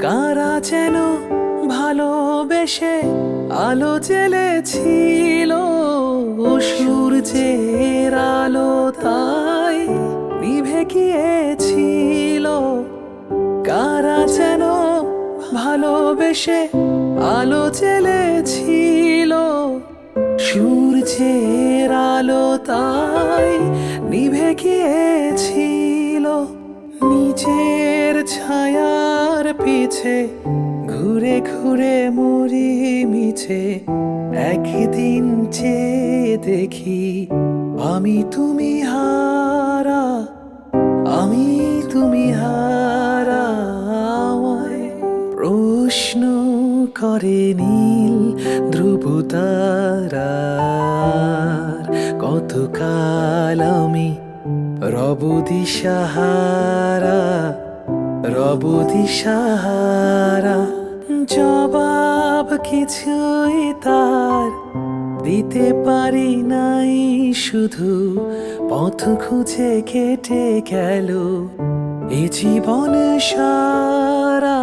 কারা যেন ভালোবেসে আলো জ্বেলেছিল, সূর্যের আলো তাই নিভে গিয়েছিল। কারা যেন ভালোবেসে আলো জ্বেলেছিল, সূর্যের আলো তাই নিভে গিয়েছিল। ছায়ার পিছে, ঘুরে ঘুরে মরি মিছে, একদিন যে দেখি আমি তুমি হারা, আমি তুমি হারা। আমায় প্রশ্ন করে নীল ধ্রুব তারার কতকাল আমি রব দিশাহারা। রব দিশাহারা, জবাব কিছুই তার দিতে পারি নাই, শুধু পথ খুঁজে কেটে গেল। এ জীবন সারা,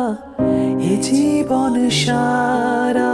এ জীবন সারা।